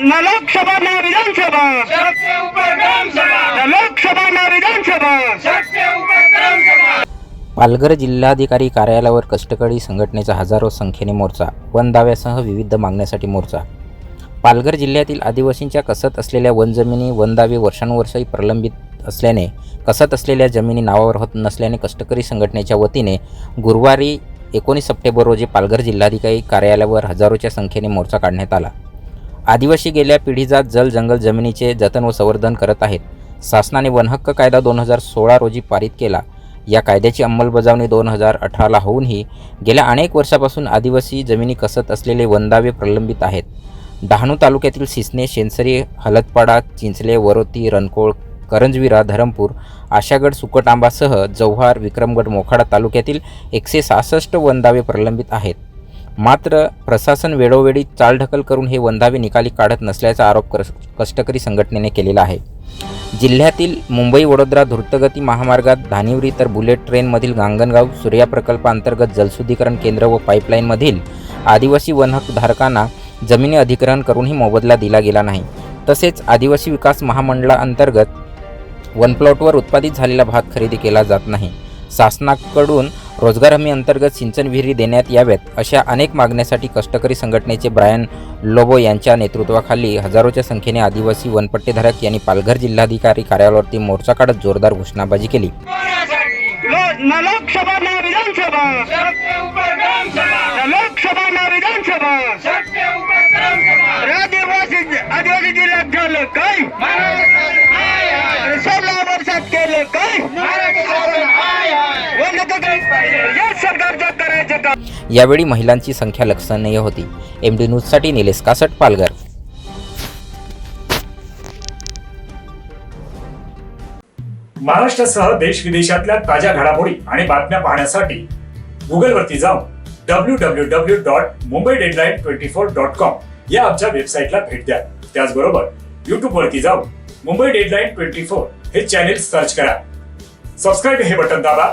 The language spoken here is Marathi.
न लोकसभा न विधानसभा। लोकसभा न विधानसभा। पालघर जिल्हाधिकारी कार्यालयावर कष्टकरी संघटनेचा हजारो संख्येने मोर्चा वन दाव्यासह विविध मागण्यासाठी मोर्चा. पालघर जिल्ह्यातील आदिवासींच्या कसत असलेल्या वन जमिनी वन दावे वर्षानुवर्षही प्रलंबित असल्याने कसत असलेल्या जमिनी नावावर होत नसल्याने कष्टकरी संघटनेच्या वतीने गुरुवारी एकोणीस सप्टेंबर रोजी पालघर जिल्हाधिकारी कार्यालयावर हजारोच्या संख्येने मोर्चा काढण्यात आला. आदिवासी गेल्या पिढीजात जल जंगल जमिनीचे जतन व संवर्धन करत आहेत. शासनाने वनहक्क कायदा दोन हजार सोळा रोजी पारित केला. या कायद्याची अंमलबजावणी दोन हजार अठराला होऊनही गेल्या अनेक वर्षापासून आदिवासी जमिनी कसत असलेले वनदावे प्रलंबित आहेत. डहाणू तालुक्यातील सिसने शेनसरी हलतपाडा चिंचले वरोती रणकोळ करंजविरा धरमपूर आशागड सुकटांबासह जव्हार विक्रमगड मोखाडा तालुक्यातील एकशे सहासष्ट वनदावे प्रलंबित आहेत. मात्र प्रशासन वेळोवेळी चालढकल करून हे वंधावे निकाली काढत नसल्याचा आरोप कर कष्टकरी संघटनेने केलेला आहे. जिल्ह्यातील मुंबई वडोदरा द्रुतगती महामार्गात धानिवरी तर बुलेट ट्रेनमधील गांगणगाव सूर्या प्रकल्पांतर्गत जलशुद्धीकरण केंद्र व पाईपलाईनमधील आदिवासी वनहकधारकांना जमिनी अधिग्रहण करूनही मोबदला दिला गेला नाही. तसेच आदिवासी विकास महामंडळाअंतर्गत वनप्लॉटवर उत्पादित झालेला भात खरेदी केला जात नाही. शासनाकडून रोजगार हमी अंतर्गत सिंचन विहिरी देण्यात याव्यात अशा अनेक मागण्यासाठी कष्टकरी संघटनेचे ब्रायन लोबो यांच्या नेतृत्वाखाली हजारोच्या संख्येने आदिवासी वनपट्टेधारक यांनी पालघर जिल्हाधिकारी कार्यालयावरती मोर्चा काढत जोरदार घोषणाबाजी केली. कोणासाठी लो- न लोकसभा यावेळी महिलांची संख्या लक्षणीय होती. एम डी न्यूजसाठी निलेश कासट पालघर. महाराष्ट्रासह देश विदेशातल्या ताज्या घडामोडी आणि बातम्या पाहण्यासाठी गुगलवरती जाऊन W W W dot Mumbai deadline twenty four dot com या आमच्या वेबसाईटला भेट द्या. त्याचबरोबर युट्यूब वरती जाऊन मुंबई डेडलाईन ट्वेंटी फोर हे चॅनेल सर्च करा. सबस्क्राईब हे बटन दाबा.